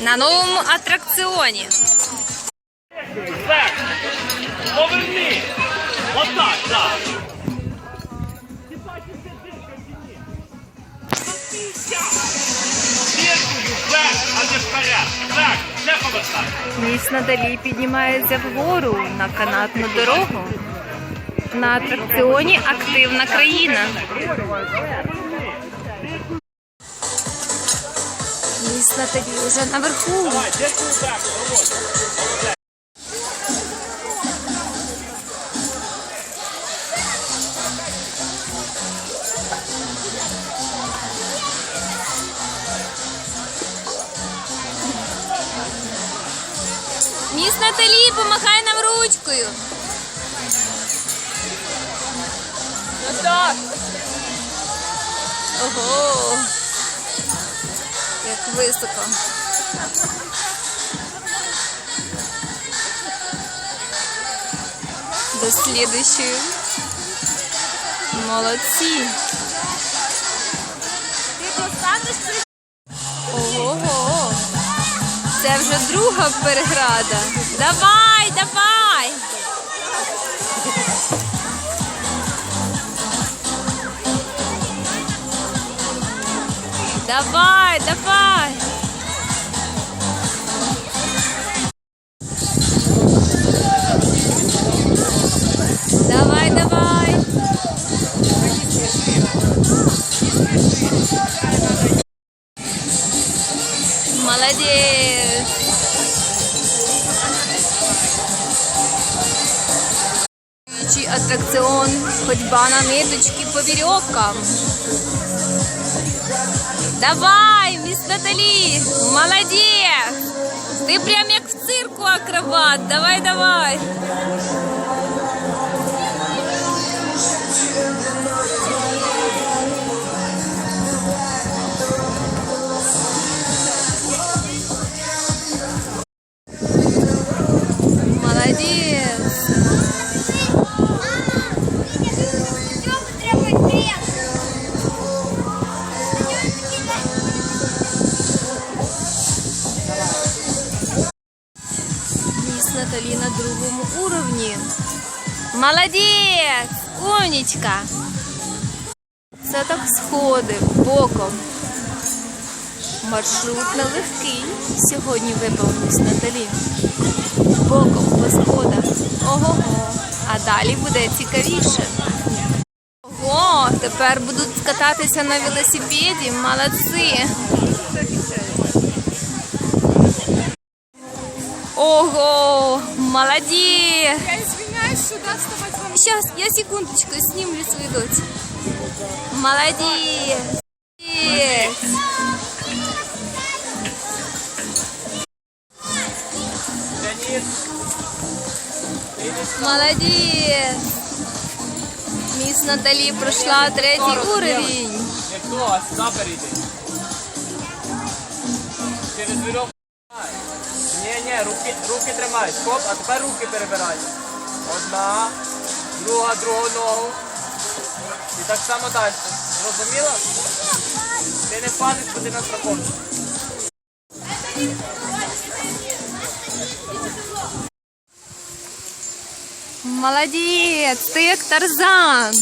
На новому атракціоні. Поверни. Отак, так. Діркою вверх, а не вперед. Вверх, не повертай. Міст надалі піднімається вгору на канатну дорогу. На атракціоні активна країна. Міст Наталі вже наверху. Міс Наталі, помахай нам ручкою. Так. Ого. Високо. До слідуючої. Молодці. Ого. Це вже друга переграда. Давай, давай. Давай, давай. Давай, давай. Молодец. Аттракцион «Ходьба на ниточке по веревкам». Давай, мисс Натали, молодец! Ты прям як в цирку акробат. Давай, давай. Молодець! Умнічка! Це так сходи боком. Маршрут нелегкий. Сьогодні випав Наталі. Боком по сходах. Ого, го А далі буде цікавіше. Ого, тепер будуть кататися на велосипеді. Молодці. Ого, молодец! Я сюда вставать вам Сейчас, я секундочку снимлю свою дочь. Молодец! Молодец! Молодец! Мисс Натали прошла третий уровень. Ніхто, а сюди перейди. Через вірьовку. Ні, ні, руки, руки тримай. Стоп, а тепер руки перебирай. Одна, друга, другу ногу. І так само далі. Зрозуміла? Ти не впадеш, бо ти на страховці. Молодець, ти як Тарзан!